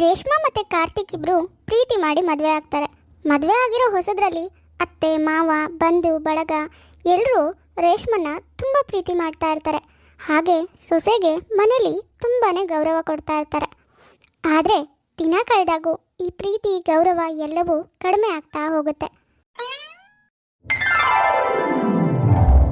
ರೇಷ್ಮಾ ಮತ್ತು ಕಾರ್ತಿಕ್ ಇಬ್ರು ಪ್ರೀತಿ ಮಾಡಿ ಮದುವೆ ಆಗ್ತಾರೆ. ಮದುವೆ ಆಗಿರೋ ಹೊಸದ್ರಲ್ಲಿ ಅತ್ತೆ, ಮಾವ, ಬಂಧು, ಬಳಗ ಎಲ್ಲರೂ ರೇಷ್ಮನ್ನ ತುಂಬ ಪ್ರೀತಿ ಮಾಡ್ತಾ ಇರ್ತಾರೆ. ಹಾಗೆ ಸೊಸೆಗೆ ಮನೇಲಿ ತುಂಬಾ ಗೌರವ ಕೊಡ್ತಾ ಇರ್ತಾರೆ. ಆದರೆ ದಿನ ಕಳೆದಾಗೂ ಈ ಪ್ರೀತಿ, ಗೌರವ ಎಲ್ಲವೂ ಕಡಿಮೆ ಆಗ್ತಾ ಹೋಗುತ್ತೆ.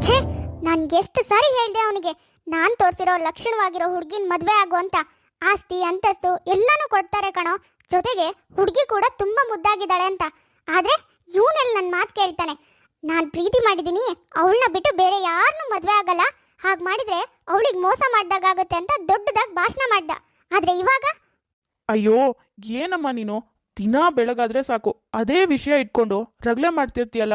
ಛೇ, ನಾನು ಎಷ್ಟು ಸಾರಿ ಹೇಳಿದೆ ಅವನಿಗೆ. ನಾನು ತೋರಿಸಿರೋ ಲಕ್ಷಣವಾಗಿರೋ ಹುಡುಗಿನ ಮದುವೆ ಆಗು ಅಂತ. ಆಸ್ತಿ, ಅಂತಸ್ತು ಎಲ್ಲಾನು ಕೊಡ್ತಾರೆ ಕಣೋ. ಜೊತೆಗೆ ಹುಡುಗಿ ಕೂಡ ತುಂಬಾ ಮುದ್ದಾಗಿದ್ದಾಳೆ ಅಂತ. ಆದ್ರೆ ಇವನಲ್ಲಿ ನನ್ನ ಮಾತು ಕೇಳ್ತಾನೆ. ನಾನು ಪ್ರೀತಿ ಮಾಡಿದ್ದೀನಿ ಅವಳನ್ನ ಬಿಟ್ಟು ಬೇರೆ ಯಾರನ್ನೂ ಮದುವೆ ಆಗಲ್ಲ. ಹಾಗೆ ಮಾಡಿದ್ರೆ ಅವಳಿಗೆ ಮೋಸ ಮಾಡ್ದಾಗುತ್ತೆ ಅಂತ ದೊಡ್ಡದಾಗಿ ಭಾಷಣ ಮಾಡ್ದ. ಆದ್ರೆ ಇವಾಗ? ಅಯ್ಯೋ, ಏನಮ್ಮ ನೀನು? ದಿನ ಬೆಳಗಾದ್ರೆ ಸಾಕು. ಅದೇ ವಿಷಯ ಇಟ್ಕೊಂಡು ರಗಳೆ ಮಾಡ್ತಿರ್ತೀಯಲ್ಲ.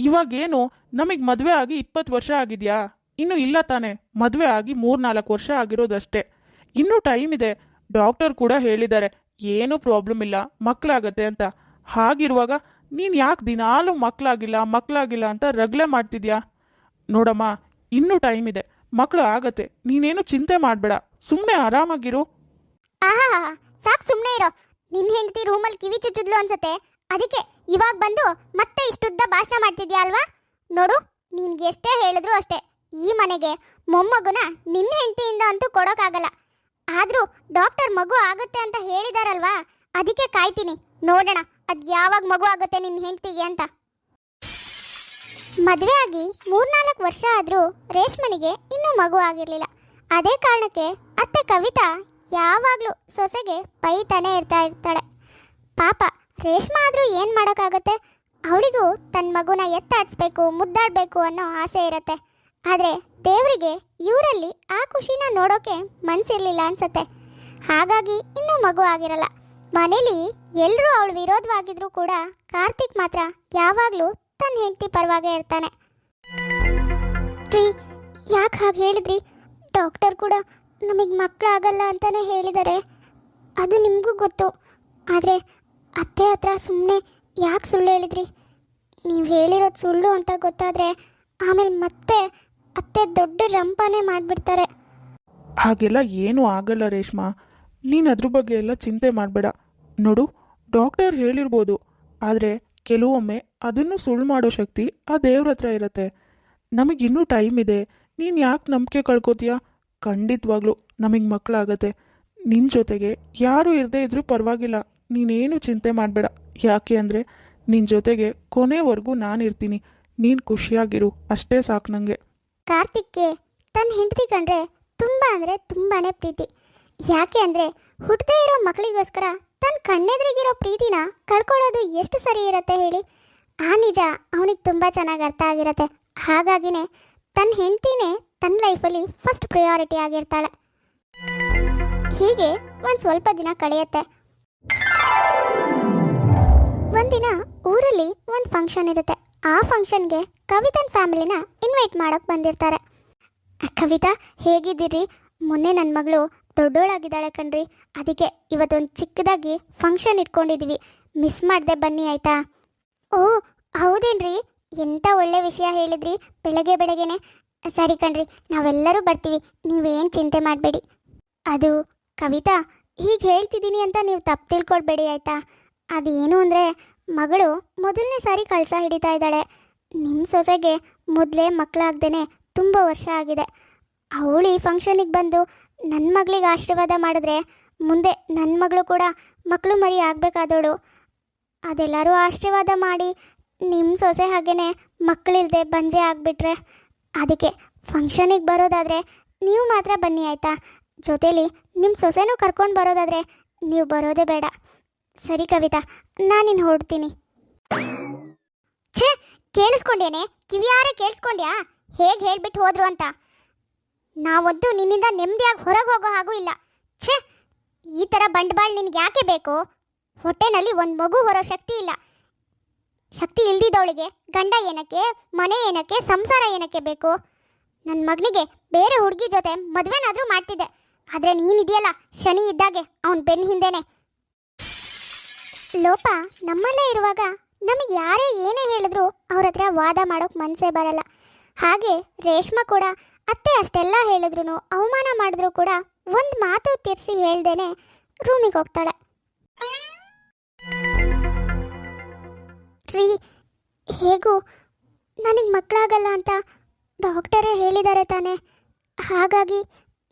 ಇವಾಗೇನು ನಮಗೆ ಮದುವೆ ಆಗಿ ಇಪ್ಪತ್ತು ವರ್ಷ ಆಗಿದೆಯಾ? ಇನ್ನು ಇಲ್ಲ ತಾನೆ. ಮದುವೆ ಆಗಿ ಮೂರ್ನಾಲ್ಕು ವರ್ಷ ಆಗಿರೋದಷ್ಟೇ. ಇನ್ನೂ ಟೈಮ್ ಇದೆ. ಡಾಕ್ಟರ್ ಕೂಡ ಹೇಳಿದ್ದಾರೆ, ಏನೂ ಪ್ರಾಬ್ಲಮ್ ಇಲ್ಲ ಮಕ್ಕಳಾಗತ್ತೆ ಅಂತ. ಹಾಗಿರುವಾಗ, ನೀನು ಯಾಕೆ ದಿನಾಲೂ ಮಕ್ಕಳಾಗಿಲ್ಲ ಮಕ್ಕಳಾಗಿಲ್ಲ ಅಂತ ರಗಳೆ ಮಾಡ್ತಿದ್ಯಾ? ನೋಡಮ್ಮ, ಇನ್ನೂ ಟೈಮ್ ಇದೆ ಮಕ್ಕಳು ಆಗತ್ತೆ, ನೀನೇನು ಚಿಂತೆ ಮಾಡಬೇಡ ಸುಮ್ಮನೆ ಆರಾಮಾಗಿರು. ಆಹಾ, ಸಾಕು ಸುಮ್ಮನೆ ಇರೋ. ನಿನ್ನ ಹೆಂಡತಿ ರೂಮಲ್ಲಿ ಕಿವಿ ಚುಚ್ಚಿದ್ಲು ಅನ್ಸುತ್ತೆ. ಅದಕ್ಕೆ ಇವಾಗ ಬಂದು ಮತ್ತೆ ಇಷ್ಟುದ್ದ ಭಾಷಣ ಮಾಡ್ತಿದ್ಯಾ ಅಲ್ವಾ? ನೋಡು, ನಿನ್ಗೆ ಎಷ್ಟೇ ಹೇಳಿದ್ರು ಅಷ್ಟೇ, ಈ ಮನೆಗೆ ಮೊಮ್ಮಗುನ ನಿನ್ನ ಹೆಂಡತಿಯಿಂದ ಅಂತೂ ಕೊಡೋಕ್ಕಾಗಲ್ಲ ಆದರೂ ಡಾಕ್ಟರ್ ಮಗು ಆಗುತ್ತೆ ಅಂತ ಹೇಳಿದಾರಲ್ವಾ? ಅದಕ್ಕೆ ಕಾಯ್ತೀನಿ. ನೋಡೋಣ, ಅದು ಯಾವಾಗ ಮಗು ಆಗುತ್ತೆ ನಿನ್ನ ಹೆಂಡತಿಗೆ ಅಂತ. ಮದುವೆ ಆಗಿ ಮೂರ್ನಾಲ್ಕು ವರ್ಷ ಆದರೂ ರೇಷ್ಮನಿಗೆ ಇನ್ನೂ ಮಗು ಆಗಿರಲಿಲ್ಲ. ಅದೇ ಕಾರಣಕ್ಕೆ ಅತ್ತೆ ಕವಿತಾ ಯಾವಾಗಲೂ ಸೊಸೆಗೆ ಬೈತಾನೆ ಇರ್ತಾ ಇರ್ತಾಳೆ. ಪಾಪ, ರೇಷ್ಮಾ ಆದರೂ ಏನು ಮಾಡೋಕ್ಕಾಗತ್ತೆ? ಅವಳಿಗೂ ತನ್ನ ಮಗುನ ಎತ್ತಾಡಿಸ್ಬೇಕು, ಮುದ್ದಾಡಬೇಕು ಅನ್ನೋ ಆಸೆ ಇರತ್ತೆ. ಆದರೆ ದೇವರಿಗೆ ಇವರಲ್ಲಿ ಆ ಖುಷಿನ ನೋಡೋಕೆ ಮನಸ್ಸಿರಲಿಲ್ಲ ಅನ್ಸತ್ತೆ. ಹಾಗಾಗಿ ಇನ್ನೂ ಮಗು ಆಗಿರಲ್ಲ. ಮನೇಲಿ ಎಲ್ಲರೂ ಅವಳು ವಿರೋಧವಾಗಿದ್ರೂ ಕೂಡ ಕಾರ್ತಿಕ್ ಮಾತ್ರ ಯಾವಾಗಲೂ ತನ್ನ ಹೆಂಡತಿ ಪರವಾಗೇ ಇರ್ತಾನೆ. ಯಾಕೆ ಹಾಗೆ ಹೇಳಿದ್ರಿ? ಡಾಕ್ಟರ್ ಕೂಡ ನಮಗೆ ಮಕ್ಕಳಾಗಲ್ಲ ಅಂತಾನೆ ಹೇಳಿದ್ದಾರೆ ಅದು ನಿಮಗೂ ಗೊತ್ತು. ಆದರೆ ಅತ್ತೆ ಹತ್ರ ಸುಮ್ಮನೆ ಯಾಕೆ ಸುಳ್ಳು ಹೇಳಿದ್ರಿ? ನೀವು ಹೇಳಿರೋದು ಸುಳ್ಳು ಅಂತ ಗೊತ್ತಾದರೆ ಆಮೇಲೆ ಮತ್ತೆ ಅತ್ತೆ ದೊಡ್ಡ ರಂಪಾನೆ ಮಾಡಿಬಿಡ್ತಾರೆ. ಹಾಗೆಲ್ಲ ಏನೂ ಆಗಲ್ಲ ರೇಷ್ಮಾ. ನೀನು ಅದ್ರ ಬಗ್ಗೆ ಎಲ್ಲ ಚಿಂತೆ ಮಾಡಬೇಡ. ನೋಡು, ಡಾಕ್ಟರ್ ಹೇಳಿರ್ಬೋದು. ಆದರೆ ಕೆಲವೊಮ್ಮೆ ಅದನ್ನು ಸುಳ್ಳು ಮಾಡೋ ಶಕ್ತಿ ಆ ದೇವ್ರ ಹತ್ರ ಇರುತ್ತೆ. ನಮಗಿನ್ನೂ ಟೈಮ್ ಇದೆ. ನೀನು ಯಾಕೆ ನಂಬಿಕೆ ಕಳ್ಕೊತೀಯ? ಖಂಡಿತವಾಗ್ಲೂ ನಮಗೆ ಮಕ್ಕಳಾಗತ್ತೆ ನಿನ್ನ ಜೊತೆಗೆ ಯಾರು ಇರದೇ ಇದ್ರೂ ಪರವಾಗಿಲ್ಲ. ನೀನೇನು ಚಿಂತೆ ಮಾಡಬೇಡ. ಯಾಕೆ ಅಂದರೆ ನಿನ್ನ ಜೊತೆಗೆ ಕೊನೆವರೆಗೂ ನಾನು ಇರ್ತೀನಿ. ನೀನು ಖುಷಿಯಾಗಿರು. ಅಷ್ಟೇ ಸಾಕು ನನಗೆ ಕಾರ್ತಿಕ್ಗೆ ತನ್ನ ಹೆಂಡತಿ ಕಂಡ್ರೆ ತುಂಬ ಅಂದರೆ ತುಂಬಾನೇ ಪ್ರೀತಿ. ಯಾಕೆ ಅಂದರೆ ಹುಟ್ಟದೇ ಇರೋ ಮಕ್ಕಳಿಗೋಸ್ಕರ ತನ್ನ ಕಣ್ಣೆದ್ರಿಗಿರೋ ಪ್ರೀತಿನ ಕಳ್ಕೊಳ್ಳೋದು ಎಷ್ಟು ಸರಿ ಇರುತ್ತೆ ಹೇಳಿ. ಆ ನಿಜ ಅವನಿಗೆ ತುಂಬ ಚೆನ್ನಾಗಿ ಅರ್ಥ ಆಗಿರುತ್ತೆ. ಹಾಗಾಗಿನೇ ತನ್ನ ಹೆಂಡತಿನೇ ತನ್ನ ಲೈಫಲ್ಲಿ ಫಸ್ಟ್ ಪ್ರಿಯಾರಿಟಿ ಆಗಿರ್ತಾಳೆ. ಹೀಗೆ ಒಂದು ಸ್ವಲ್ಪ ದಿನ ಕಳೆಯುತ್ತೆ. ಒಂದಿನ ಊರಲ್ಲಿ ಒಂದು ಫಂಕ್ಷನ್ ಇರುತ್ತೆ. ಆ ಫಂಕ್ಷನ್ಗೆ ಕವಿತನ್ ಫ್ಯಾಮಿಲಿನ ಇನ್ವೈಟ್ ಮಾಡೋಕೆ ಬಂದಿರ್ತಾರೆ. ಕವಿತಾ, ಹೇಗಿದ್ದೀರಿ? ಮೊನ್ನೆ ನನ್ನ ಮಗಳು ದೊಡ್ಡೋಳಾಗಿದ್ದಾಳೆ ಕಣ್ರಿ. ಅದಕ್ಕೆ ಇವತ್ತೊಂದು ಚಿಕ್ಕದಾಗಿ ಫಂಕ್ಷನ್ ಇಟ್ಕೊಂಡಿದ್ದೀವಿ ಮಿಸ್ ಮಾಡದೆ ಬನ್ನಿ ಆಯಿತಾ? ಓ, ಹೌದೇನ್ರಿ? ಎಂಥ ಒಳ್ಳೆ ವಿಷಯ ಹೇಳಿದ್ರಿ ಬೆಳಗ್ಗೆ ಬೆಳಗ್ಗೆನೆ. ಸರಿ ಕಣ್ರಿ, ನಾವೆಲ್ಲರೂ ಬರ್ತೀವಿ. ನೀವೇನು ಚಿಂತೆ ಮಾಡಬೇಡಿ. ಅದು, ಕವಿತಾ, ಹೀಗೆ ಹೇಳ್ತಿದ್ದೀನಿ ಅಂತ ನೀವು ತಪ್ಪು ತಿಳ್ಕೊಳ್ಬೇಡಿ ಆಯಿತಾ? ಅದೇನು ಅಂದರೆ ಮಗಳು ಮೊದಲನೇ ಸಾರಿ ಕಳಸ ಹಿಡಿತಾ ಇದ್ದಾಳೆ. ನಿಮ್ಮ ಸೊಸೆಗೆ ಮೊದಲೇ ಮಕ್ಕಳಾಗ್ದೇ ತುಂಬ ವರ್ಷ ಆಗಿದೆ. ಅವಳು ಈ ಫಂಕ್ಷನಿಗೆ ಬಂದು ನನ್ನ ಮಗಳಿಗೆ ಆಶೀರ್ವಾದ ಮಾಡಿದ್ರೆ ಮುಂದೆ ನನ್ನ ಮಗಳು ಕೂಡ ಮಕ್ಕಳು ಮರಿ ಆಗಬೇಕಾದವಳು ಅದೆಲ್ಲರೂ ಆಶೀರ್ವಾದ ಮಾಡಿ ನಿಮ್ಮ ಸೊಸೆ ಹಾಗೇನೆ ಮಕ್ಕಳಿಲ್ಲದೆ ಬಂಜೆ ಆಗಿಬಿಟ್ರೆ ಅದಕ್ಕೆ ಫಂಕ್ಷನಿಗೆ ಬರೋದಾದರೆ ನೀವು ಮಾತ್ರ ಬನ್ನಿ ಆಯಿತಾ? ಜೊತೇಲಿ ನಿಮ್ಮ ಸೊಸೆನೂ ಕರ್ಕೊಂಡು ಬರೋದಾದರೆ ನೀವು ಬರೋದೇ ಬೇಡ. ಸರಿ ಕವಿತಾ ನಾನಿನ್ನು ಹೊಡ್ತೀನಿ ಛೇ, ಕೇಳಿಸ್ಕೊಂಡೇನೆ? ಕಿವಿಯಾರೆ ಕೇಳಿಸ್ಕೊಂಡ್ಯಾ? ಹೇಗೆ ಹೇಳ್ಬಿಟ್ಟು ಹೋದ್ರು ಅಂತ? ನಾವಂತೂ ನಿನ್ನಿಂದ ನೆಮ್ಮದಿಯಾಗಿ ಹೊರಗೆ ಹೋಗೋ ಹಾಗೂ ಇಲ್ಲ. ಛೇ, ಈ ಥರ ಬಂಡವಾಳ ನಿನಗೆ ಯಾಕೆ ಬೇಕು? ಹೊಟ್ಟೆನಲ್ಲಿ ಒಂದು ಮಗು ಹೊರೋ ಶಕ್ತಿ ಇಲ್ಲ. ಶಕ್ತಿ ಇಲ್ದಿದ್ದವಳಿಗೆ ಗಂಡ ಏನಕ್ಕೆ, ಮನೆ ಏನಕ್ಕೆ, ಸಂಸಾರ ಏನಕ್ಕೆ ಬೇಕು? ನನ್ನ ಮಗನಿಗೆ ಬೇರೆ ಹುಡುಗಿ ಜೊತೆ ಮದುವೆನಾದರೂ ಮಾಡ್ತಿದ್ದೆ. ಆದರೆ ನೀನಿದೆಯಲ್ಲ ಶನಿ ಇದ್ದಾಗೆ, ಅವನ ಬೆನ್ನ ಹಿಂದೆನೆ. ಲೋಪ ನಮ್ಮಲ್ಲೇ ಇರುವಾಗ ನಮಗೆ ಯಾರೇ ಏನೇ ಹೇಳಿದ್ರು ಅವ್ರ ಹತ್ರ ವಾದ ಮಾಡೋಕೆ ಮನಸ್ಸೇ ಬರಲ್ಲ. ಹಾಗೆ ರೇಷ್ಮ ಕೂಡ ಅತ್ತೆ ಅಷ್ಟೆಲ್ಲ ಹೇಳಿದ್ರು ಅವಮಾನ ಮಾಡಿದ್ರು ಕೂಡ ಒಂದು ಮಾತು ತಿರ್ಸಿ ಹೇಳ್ದೇನೆ ರೂಮಿಗೆ ಹೋಗ್ತಾಳೆ. ರೀ, ಹೇಗೂ? ನನಗೆ ಮಕ್ಕಳಾಗಲ್ಲ ಅಂತ ಡಾಕ್ಟರೇ ಹೇಳಿದ್ದಾರೆ ತಾನೆ. ಹಾಗಾಗಿ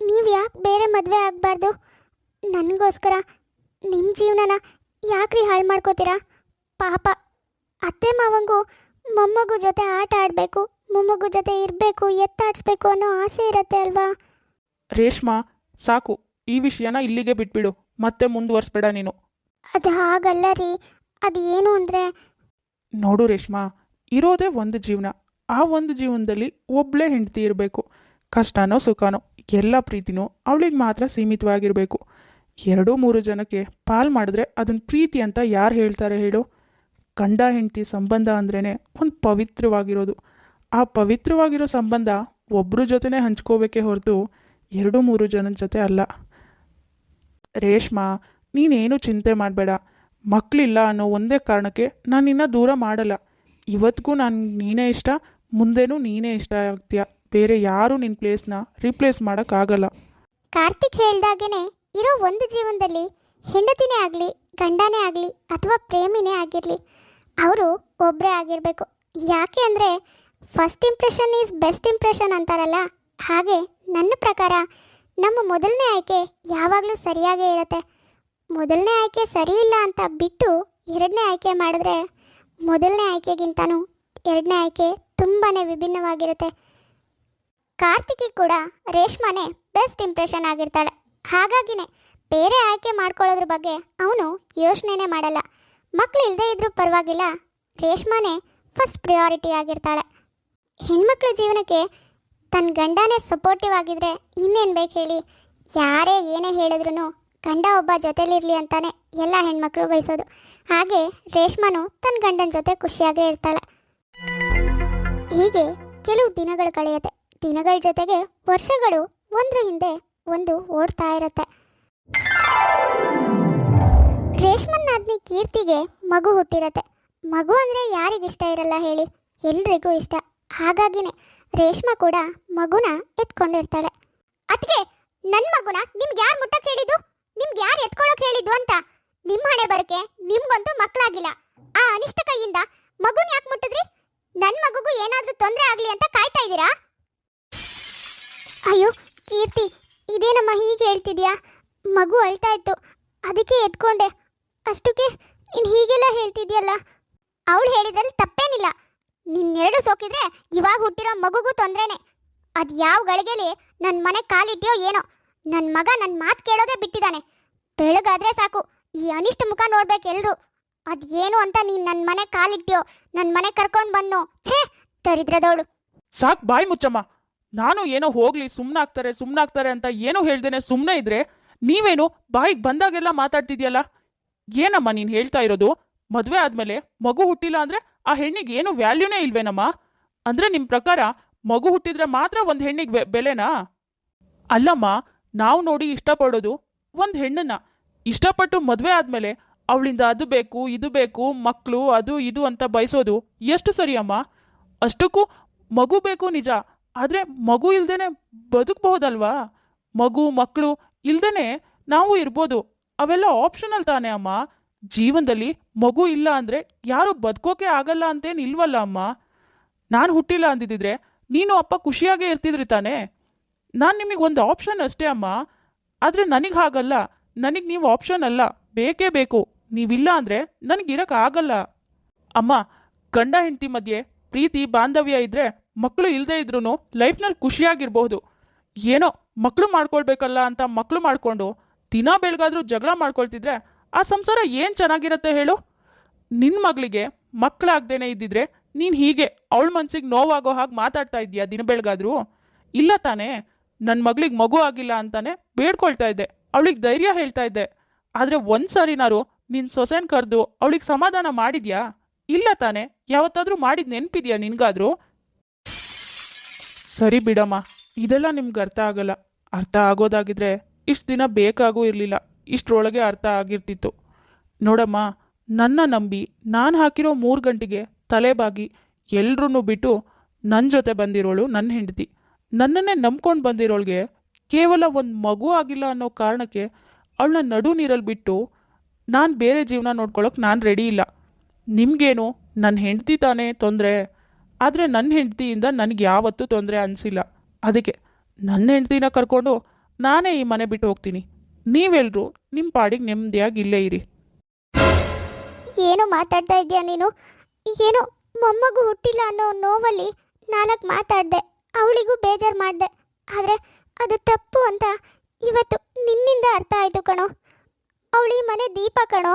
ನೀವು ಯಾಕೆ ಬೇರೆ ಮದುವೆ ಆಗಬಾರ್ದು? ನನಗೋಸ್ಕರ ನಿಮ್ಮ ಜೀವನನ ಯಾಕ್ರಿ ಹಾಳು ಮಾಡ್ಕೋತೀರಾ? ಪಾಪ ಅತ್ತೆ ಮಾವಂಗೂ ಮೊಮ್ಮಗು ಜೊತೆ ಆಟ ಆಡಬೇಕು ಮೊಮ್ಮಗು ಜೊತೆ ಇರಬೇಕು ಎತ್ತಾಡಿಸ್ಬೇಕು ಅನ್ನೋ ಆಸೆ ಇರುತ್ತೆ ಅಲ್ವಾ? ರೇಷ್ಮಾ ಸಾಕು ಈ ವಿಷಯನ ಇಲ್ಲಿಗೆ ಬಿಟ್ಬಿಡು ಮತ್ತೆ ಮುಂದುವರಿಸ್ಬೇಡ ನೀನು. ಅದು ಹಾಗಲ್ಲ ರೀ ಅದು ಏನು ಅಂದರೆ? ನೋಡು ರೇಷ್ಮಾ ಇರೋದೇ ಒಂದು ಜೀವನ ಆ ಒಂದು ಜೀವನದಲ್ಲಿ ಒಬ್ಬಳೇ ಹೆಂಡತಿ ಇರಬೇಕು. ಕಷ್ಟನೋ ಸುಖನೋ ಎಲ್ಲ ಪ್ರೀತಿನೂ ಅವಳಿಗೆ ಮಾತ್ರ ಸೀಮಿತವಾಗಿರಬೇಕು. ಎರಡು ಮೂರು ಜನಕ್ಕೆ ಪಾಲ್ ಮಾಡಿದ್ರೆ ಅದನ್ನ ಪ್ರೀತಿ ಅಂತ ಯಾರು ಹೇಳ್ತಾರೆ ಹೇಳು? ಗಂಡ, ಹೆಂಡತಿ ಸಂಬಂಧ ಅಂದ್ರೇ ಒಂದು ಪವಿತ್ರವಾಗಿರೋದು. ಆ ಪವಿತ್ರವಾಗಿರೋ ಸಂಬಂಧ ಒಬ್ಬರ ಜೊತೆನೇ ಹಂಚ್ಕೋಬೇಕೇ ಹೊರತು ಎರಡು ಮೂರು ಜನದ ಜೊತೆ ಅಲ್ಲ. ರೇಷ್ಮಾ, ನೀನೇನು ಚಿಂತೆ ಮಾಡಬೇಡ. ಮಕ್ಕಳಿಲ್ಲ ಅನ್ನೋ ಒಂದೇ ಕಾರಣಕ್ಕೆ ನಾನು ನಿನ್ನ ದೂರ ಮಾಡಲ್ಲ. ಇವತ್ತಿಗೂ ನಾನು ನೀನೇ ಇಷ್ಟ, ಮುಂದೆನೂ ನೀನೇ ಇಷ್ಟ ಆಗ್ತೀಯ. ಬೇರೆ ಯಾರೂ ನಿನ್ನ ಪ್ಲೇಸ್ನ ರಿಪ್ಲೇಸ್ ಮಾಡೋಕ್ಕಾಗಲ್ಲ ಕಾರ್ತಿಕ್ ಹೇಳ್ದಾಗೇನೆ ಇರೋ ಒಂದು ಜೀವನದಲ್ಲಿ ಹೆಂಡತಿನೇ ಆಗಲಿ, ಗಂಡನೇ ಆಗಲಿ ಅಥವಾ ಪ್ರೇಮಿನೇ ಆಗಿರಲಿ, ಅವರು ಒಬ್ಬರೇ ಆಗಿರಬೇಕು. ಯಾಕೆ ಅಂದರೆ first impression is best impression ಅಂತಾರಲ್ಲ? ಹಾಗೆ ನನ್ನ ಪ್ರಕಾರ ನಮ್ಮ ಮೊದಲನೇ ಆಯ್ಕೆ ಯಾವಾಗಲೂ ಸರಿಯಾಗೇ ಇರುತ್ತೆ. ಮೊದಲನೇ ಆಯ್ಕೆ ಸರಿ ಇಲ್ಲ ಅಂತ ಬಿಟ್ಟು ಎರಡನೇ ಆಯ್ಕೆ ಮಾಡಿದ್ರೆ ಮೊದಲನೇ ಆಯ್ಕೆಗಿಂತನೂ ಎರಡನೇ ಆಯ್ಕೆ ತುಂಬಾ ವಿಭಿನ್ನವಾಗಿರುತ್ತೆ. ಕಾರ್ತಿಕಿ ಕೂಡ ರೇಷ್ಮಾನೇ ಬೆಸ್ಟ್ ಇಂಪ್ರೆಷನ್ ಆಗಿರ್ತಾಳೆ. ಹಾಗಾಗಿನೇ ಬೇರೆ ಆಯ್ಕೆ ಮಾಡ್ಕೊಳ್ಳೋದ್ರ ಬಗ್ಗೆ ಅವನು ಯೋಚನೆನೇ ಮಾಡಲ್ಲ. ಮಕ್ಕಳು ಇಲ್ಲದೇ ಇದ್ರೂ ಪರವಾಗಿಲ್ಲ. ರೇಷ್ಮಾನೇ ಫಸ್ಟ್ ಪ್ರಿಯಾರಿಟಿ ಆಗಿರ್ತಾಳೆ. ಹೆಣ್ಮಕ್ಳ ಜೀವನಕ್ಕೆ ತನ್ನ ಗಂಡನೇ ಸಪೋರ್ಟಿವ್ ಆಗಿದ್ರೆ ಇನ್ನೇನು ಬೇಕು ಹೇಳಿ? ಯಾರೇ ಏನೇ ಹೇಳಿದ್ರು ಗಂಡ ಒಬ್ಬ ಜೊತೆಲಿರಲಿ ಅಂತಾನೆ ಎಲ್ಲ ಹೆಣ್ಮಕ್ಳು ಬಯಸೋದು. ಹಾಗೆ ರೇಷ್ಮಾನು ತನ್ನ ಗಂಡನ ಜೊತೆ ಖುಷಿಯಾಗೇ ಇರ್ತಾಳೆ. ಹೀಗೆ ಕೆಲವು ದಿನಗಳು ಕಳೆಯುತ್ತೆ. ದಿನಗಳ ಜೊತೆಗೆ ವರ್ಷಗಳು ಒಂದ್ರ ಹಿಂದೆ ಒಂದು ಓಡ್ತಾ ಇರತ್ತೆ. ರೇಷ್ಮನ್ನಾದ್ನಿ ಕೀರ್ತಿಗೆ ಮಗು ಹುಟ್ಟಿರತ್ತೆ. ಮಗು ಅಂದರೆ ಯಾರಿಗಿಷ್ಟ ಇರಲ್ಲ ಹೇಳಿ. ಎಲ್ರಿಗೂ ಇಷ್ಟ. ಹಾಗಾಗಿನೇ ರೇಷ್ಮ ಕೂಡ ಮಗುನ ಎತ್ಕೊಂಡಿರ್ತಾಳೆ. ಅದಕ್ಕೆ ನನ್ನ ಮಗುನ ನಿಮ್ಗೆ ಯಾರು ಮುಟ್ಟಕ್ಕೆ ಹೇಳಿದ್ದು? ನಿಮ್ಗೆ ಯಾರು ಎತ್ಕೊಳ್ಳೋಕೆ ಹೇಳಿದ್ದು ಅಂತ? ನಿಮ್ಮ ಹಣೆ ಬರಕೆ ನಿಮ್ಗಂತೂ ಮಕ್ಕಳಾಗಿಲ್ಲ ಆ ಅನಿಷ್ಟ ಕೈಯಿಂದ ಮಗುನ ಯಾಕೆ ಮುಟ್ಟಿದ್ರಿ? ನನ್ನ ಮಗುಗೂ ಏನಾದರೂ ತೊಂದರೆ ಆಗಲಿ ಅಂತ ಕಾಯ್ತಾ ಇದ್ದೀರಾ? ಅಯ್ಯೋ, ಕೀರ್ತಿ ಇದೇನಮ್ಮ ಹೀಗೆ ಹೇಳ್ತಿದ್ಯಾ? ಮಗು ಅಳ್ತಾ ಇತ್ತು ಅದಕ್ಕೆ ಎತ್ಕೊಂಡೆ. ಅಷ್ಟಕ್ಕೆ ನೀನು ಹೀಗೆಲ್ಲ ಹೇಳ್ತಿದ್ಯಲ್ಲ? ಅವಳು ಹೇಳಿದ್ರಲ್ಲಿ ತಪ್ಪೇನಿಲ್ಲ. ನಿನ್ನೆರಡು ಸೋಕಿದ್ರೆ ಇವಾಗ ಹುಟ್ಟಿರೋ ಮಗುಗೂ ತೊಂದ್ರೆನೆ. ಅದು ಯಾವ ಗಳಿಗೆಲಿ ನನ್ನ ಮನೆ ಕಾಲಿಟ್ಯೋ ಏನೋ. ನನ್ನ ಮಗ ನನ್ನ ಮಾತು ಕೇಳೋದೇ ಬಿಟ್ಟಿದ್ದಾನೆ. ಬೆಳಗಾದ್ರೆ ಸಾಕು. ಈ ಅನಿಷ್ಟ ಮುಖ ನೋಡ್ಬೇಕು ಎಲ್ಲರೂ ಅದು ಏನು ಅಂತ ನೀನು ನನ್ನ ಮನೆ ಕಾಲಿಟ್ಯೋ ನನ್ನ ಮನೆ ಕರ್ಕೊಂಡು ಬಂದು ಛೇ, ದರಿದ್ರದವಳು. ಸಾಕು ಬಾಯ್ ಮುಚ್ಚಮ್ಮ. ನಾನು ಏನೋ ಹೋಗ್ಲಿ ಸುಮ್ಮನಾಗ್ತಾರೆ ಸುಮ್ಮನಾಗ್ತಾರೆ ಅಂತ ಏನೋ ಹೇಳ್ದೇನೆ ಸುಮ್ಮನೆ ಇದ್ರೆ ನೀವೇನು ಬಾಯಿಗೆ ಬಂದಾಗೆಲ್ಲ ಮಾತಾಡ್ತಿದ್ಯಲ್ಲ? ಏನಮ್ಮ ನೀನು ಹೇಳ್ತಾ ಇರೋದು? ಮದುವೆ ಆದಮೇಲೆ ಮಗು ಹುಟ್ಟಿಲ್ಲ ಅಂದರೆ ಆ ಹೆಣ್ಣಿಗೆ ಏನು ವ್ಯಾಲ್ಯೂನೇ ಇಲ್ವೇನಮ್ಮ? ಅಂದರೆ ನಿಮ್ಮ ಪ್ರಕಾರ ಮಗು ಹುಟ್ಟಿದ್ರೆ ಮಾತ್ರ ಒಂದು ಹೆಣ್ಣಿಗೆ ಬೆಲೆನಾ? ಅಲ್ಲಮ್ಮ, ನಾವು ನೋಡಿ ಇಷ್ಟಪಡೋದು ಒಂದು ಹೆಣ್ಣನ್ನ. ಇಷ್ಟಪಟ್ಟು ಮದುವೆ ಆದಮೇಲೆ ಅವಳಿಂದ ಅದು ಬೇಕು, ಇದು ಬೇಕು ಮಕ್ಕಳು ಅದು, ಇದು ಅಂತ ಬಯಸೋದು ಎಷ್ಟು ಸರಿಯಮ್ಮ? ಅಷ್ಟಕ್ಕೂ ಮಗು ಬೇಕು ನಿಜ ಆದರೆ ಮಗು ಇಲ್ದೇ ಬದುಕಬಹುದಲ್ವಾ? ಮಗು ಮಕ್ಕಳು ಇಲ್ದೇನೆ ನಾವು ಇರ್ಬೋದು. ಅವೆಲ್ಲ ಆಪ್ಷನಲ್ ತಾನೇ ಅಮ್ಮ? ಜೀವನದಲ್ಲಿ ಮಗು ಇಲ್ಲ ಅಂದರೆ ಯಾರು ಬದುಕೋಕೆ ಆಗಲ್ಲ ಅಂತೇನು ಇಲ್ವಲ್ಲ ಅಮ್ಮ? ನಾನು ಹುಟ್ಟಿಲ್ಲ ಅಂದಿದ್ದಿದ್ರೆ ನೀನು ಅಪ್ಪ ಖುಷಿಯಾಗೇ ಇರ್ತಿದ್ರಿ ತಾನೇ? ನಾನು ನಿಮಗೆ ಒಂದು ಆಪ್ಷನ್ ಅಷ್ಟೇ ಅಮ್ಮ. ಆದರೆ ನನಗೆ ಹಾಗಲ್ಲ. ನನಗೆ ನೀವು ಆಪ್ಷನ್ ಅಲ್ಲ. ಬೇಕೇ ಬೇಕು. ನೀವಿಲ್ಲ ಅಂದರೆ ನನಗಿರಕ್ಕೆ ಆಗಲ್ಲ. ಅಮ್ಮ, ಗಂಡ, ಹೆಂಡತಿ ಮಧ್ಯೆ ಪ್ರೀತಿ, ಬಾಂಧವ್ಯ ಇದ್ದರೆ ಮಕ್ಕಳು ಇಲ್ಲದೆ ಇದ್ರೂ ಲೈಫ್ನಲ್ಲಿ ಖುಷಿಯಾಗಿರ್ಬಹುದು ಏನೋ ಮಕ್ಕಳು ಮಾಡ್ಕೊಳ್ಬೇಕಲ್ಲ ಅಂತ ಮಕ್ಕಳು ಮಾಡಿಕೊಂಡು ದಿನ ಬೆಳಗಾದರೂ ಜಗಳ ಮಾಡ್ಕೊಳ್ತಿದ್ರೆ ಆ ಸಂಸಾರ ಏನು ಚೆನ್ನಾಗಿರುತ್ತೆ ಹೇಳು? ನಿನ್ನ ಮಗಳಿಗೆ ಮಕ್ಕಳಾಗ್ದೇನೆ ಇದ್ದಿದ್ರೆ ನೀನು ಹೀಗೆ ಅವಳ ಮನ್ಸಿಗೆ ನೋವಾಗೋ ಹಾಗೆ ಮಾತಾಡ್ತಾ ಇದೀಯಾ ದಿನ ಬೆಳಗಾದರೂ? ಇಲ್ಲ ತಾನೇ ನನ್ನ ಮಗಳಿಗೆ ಮಗು ಆಗಿಲ್ಲ ಅಂತಾನೆ ಬೇಡ್ಕೊಳ್ತಾ ಇದ್ದೆ. ಅವಳಿಗೆ ಧೈರ್ಯ ಹೇಳ್ತಾ ಇದ್ದೆ. ಆದರೆ ಒಂದು ಸಾರಿನಾರು ನಿನ್ನ ಸೊಸೆನ ಕರೆದು ಅವಳಿಗೆ ಸಮಾಧಾನ ಮಾಡಿದ್ಯಾ? ಇಲ್ಲ ತಾನೇ, ಯಾವತ್ತಾದರೂ ಮಾಡಿದ ನೆನಪಿದ್ಯಾ ನಿನ್ಗಾದ್ರೂ? ಸರಿ ಬಿಡಮ್ಮ. ಇದೆಲ್ಲ ನಿಮ್ಗೆ ಅರ್ಥ ಆಗಲ್ಲ. ಅರ್ಥ ಆಗೋದಾಗಿದ್ರೆ ಇಷ್ಟು ದಿನ ಬೇಕಾಗೂ ಇರಲಿಲ್ಲ. ಇಷ್ಟರೊಳಗೆ ಅರ್ಥ ಆಗಿರ್ತಿತ್ತು. ನೋಡಮ್ಮ, ನನ್ನ ನಂಬಿ ನಾನು ಹಾಕಿರೋ ಮೂರು ಗಂಟೆಗೆ ತಲೆಬಾಗಿ ಎಲ್ರೂ ಬಿಟ್ಟು ನನ್ನ ಜೊತೆ ಬಂದಿರೋಳು ನನ್ನ ಹೆಂಡತಿ. ನನ್ನನ್ನೇ ನಂಬ್ಕೊಂಡು ಬಂದಿರೋಳಿಗೆ ಕೇವಲ ಒಂದು ಮಗು ಆಗಿಲ್ಲ ಅನ್ನೋ ಕಾರಣಕ್ಕೆ ಅವಳನ್ನ ನಡು ನೀರಲ್ಲಿ ಬಿಟ್ಟು ನಾನು ಬೇರೆ ಜೀವನ ನೋಡ್ಕೊಳ್ಳೋಕೆ ನಾನು ರೆಡಿ ಇಲ್ಲ. ನಿಮಗೇನು ನನ್ನ ಹೆಂಡತಿ ತಾನೇ ತೊಂದರೆ? ಆದರೆ ನನ್ನ ಹೆಂಡತಿಯಿಂದ ನನಗೆ ಯಾವತ್ತೂ ತೊಂದರೆ ಅನಿಸಿಲ್ಲ. ಅದಕ್ಕೆ ನನ್ನ ಹೆಂಡತಿನ ಕರ್ಕೊಂಡು ನಾನೇ ಈ ಮನೆ ಬಿಟ್ಟು ಹೋಗ್ತೀನಿ. ನೀವೆಲ್ಲರೂ ನಿಮ್ಮ ಪಾಡಿಗೆ ನೆಮ್ಮದಿಯಾಗಿ ಇಲ್ಲೇ ಇರಿ. ಏನು ಮಾತಾಡ್ತಾ ಇದೆಯಾ ನೀನು? ಏನು ಮೊಮ್ಮಗು ಹುಟ್ಟಿಲ್ಲ ಅನ್ನೋ ನೋವಲ್ಲಿ ನಾಲ್ಕು ಮಾತಾಡಿದೆ. ಅವಳಿಗೂ ಬೇಜಾರು ಮಾಡಿದೆ. ಆದರೆ ಅದು ತಪ್ಪು ಅಂತ ಇವತ್ತು ನಿನ್ನಿಂದ ಅರ್ಥ ಆಯಿತು ಕಣೋ. ಅವಳಿ ಮನೆ ದೀಪ ಕಣೋ.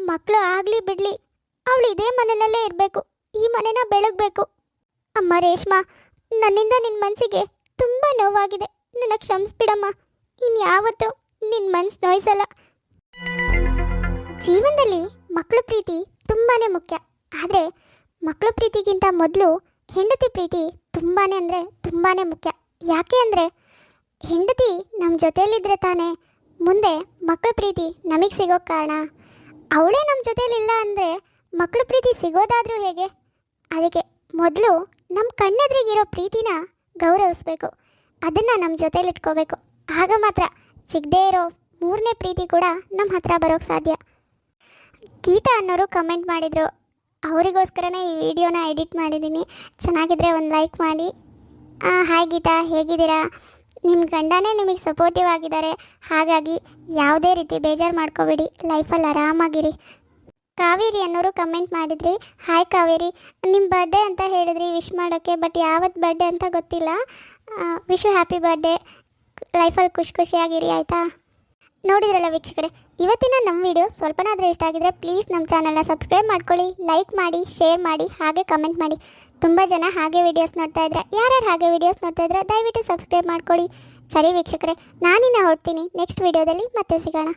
ಮಕ್ಕಳು ಆಗಲಿ ಬಿಡಲಿ, ಅವಳು ಇದೇ ಮನೆಯಲ್ಲೇ ಇರಬೇಕು. ಈ ಮನೆನ ಬೆಳಗಬೇಕು. ಅಮ್ಮ ರೇಷ್ಮಾ, ನನ್ನಿಂದ ನಿನ್ನ ಮನಸ್ಸಿಗೆ ತುಂಬ ನೋವಾಗಿದೆ. ನನ್ನ ಕ್ಷಮಿಸ್ಬಿಡಮ್ಮ. ಇನ್ಯಾವತ್ತೂ ನಿನ್ನ ಮನಸ್ಸು ನೋಯಿಸಲ್ಲ. ಜೀವನದಲ್ಲಿ ಮಕ್ಕಳು ಪ್ರೀತಿ ತುಂಬಾ ಮುಖ್ಯ. ಆದರೆ ಮಕ್ಕಳು ಪ್ರೀತಿಗಿಂತ ಮೊದಲು ಹೆಂಡತಿ ಪ್ರೀತಿ ತುಂಬಾ ಅಂದರೆ ತುಂಬಾ ಮುಖ್ಯ. ಯಾಕೆ ಅಂದರೆ ಹೆಂಡತಿ ನಮ್ಮ ಜೊತೆಯಲ್ಲಿದ್ದರೆ ತಾನೇ ಮುಂದೆ ಮಕ್ಕಳ ಪ್ರೀತಿ ನಮಗೆ ಸಿಗೋ ಕಾರಣ. ಅವಳೇ ನಮ್ಮ ಜೊತೆಯಲ್ಲಿಲ್ಲ ಅಂದರೆ ಮಕ್ಕಳ ಪ್ರೀತಿ ಸಿಗೋದಾದರೂ ಹೇಗೆ? ಅದಕ್ಕೆ ಮೊದಲು ನಮ್ಮ ಕಣ್ಣೆದ್ರಿಗಿರೋ ಪ್ರೀತಿನ ಗೌರವಿಸ್ಬೇಕು. ಅದನ್ನು ನಮ್ಮ ಜೊತೇಲಿ ಇಟ್ಕೋಬೇಕು ಆಗ ಮಾತ್ರ ಸಿಗದೇ ಇರೋ ಮೂರನೇ ಪ್ರೀತಿ ಕೂಡ ನಮ್ಮ ಹತ್ರ ಬರೋಕ್ಕೆ ಸಾಧ್ಯ. ಗೀತಾ ಅನ್ನೋರು ಕಮೆಂಟ್ ಮಾಡಿದರು. ಅವರಿಗೋಸ್ಕರನೇ ಈ ವಿಡಿಯೋನ ಎಡಿಟ್ ಮಾಡಿದ್ದೀನಿ. ಚೆನ್ನಾಗಿದ್ರೆ ಒಂದು ಲೈಕ್ ಮಾಡಿ. ಹಾಯ್ ಗೀತಾ, ಹೇಗಿದ್ದೀರಾ? ನಿಮ್ಮ ಗಂಡನೇ ನಿಮಗೆ ಸಪೋರ್ಟಿವ್ ಆಗಿದ್ದಾರೆ. ಹಾಗಾಗಿ ಯಾವುದೇ ರೀತಿ ಬೇಜಾರು ಮಾಡ್ಕೋಬೇಡಿ. ಲೈಫಲ್ಲಿ ಆರಾಮಾಗಿರಿ. ಕಾವೇರಿ ಅನ್ನೋರು ಕಮೆಂಟ್ ಮಾಡಿದ್ರಿ. ಹಾಯ್ ಕಾವೇರಿ. ನಿಮ್ಮ ಬರ್ಡೇ ಅಂತ ಹೇಳಿದ್ರಿ ವಿಶ್ ಮಾಡೋಕ್ಕೆ ಬಟ್ ಯಾವತ್ತು ಬರ್ಡೇ ಅಂತ ಗೊತ್ತಿಲ್ಲ. ವಿಶ್ ಹ್ಯಾಪಿ ಬರ್ಡೇ ಲೈಫಲ್ಲಿ ಖುಷಿ ಖುಷಿಯಾಗಿರಿ ಆಯಿತಾ? ನೋಡಿದ್ರಲ್ಲ ವೀಕ್ಷಕರೇ, ಇವತ್ತಿನ ನಮ್ಮ ವಿಡಿಯೋ ಸ್ವಲ್ಪನಾದರೂ ಇಷ್ಟ ಆಗಿದ್ರೆ ಪ್ಲೀಸ್ ನಮ್ಮ ಚಾನಲ್ನ ಸಬ್ಸ್ಕ್ರೈಬ್ ಮಾಡ್ಕೊಳ್ಳಿ ಲೈಕ್ ಮಾಡಿ ಶೇರ್ ಮಾಡಿ, ಹಾಗೆ ಕಮೆಂಟ್ ಮಾಡಿ. ತುಂಬ ಜನ ಹಾಗೆ ವಿಡಿಯೋಸ್ ನೋಡ್ತಾ ಇದ್ರೆ, ಯಾರ್ಯಾರು ಹಾಗೆ ವಿಡಿಯೋಸ್ ನೋಡ್ತಾ ಇದ್ರೆ ದಯವಿಟ್ಟು ಸಬ್ಸ್ಕ್ರೈಬ್ ಮಾಡ್ಕೊಳ್ಳಿ. ಸರಿ ವೀಕ್ಷಕರೇ, ನಾನಿನ್ನ ಹೊಡ್ತೀನಿ ನೆಕ್ಸ್ಟ್ ವಿಡಿಯೋದಲ್ಲಿ ಮತ್ತೆ ಸಿಗೋಣ.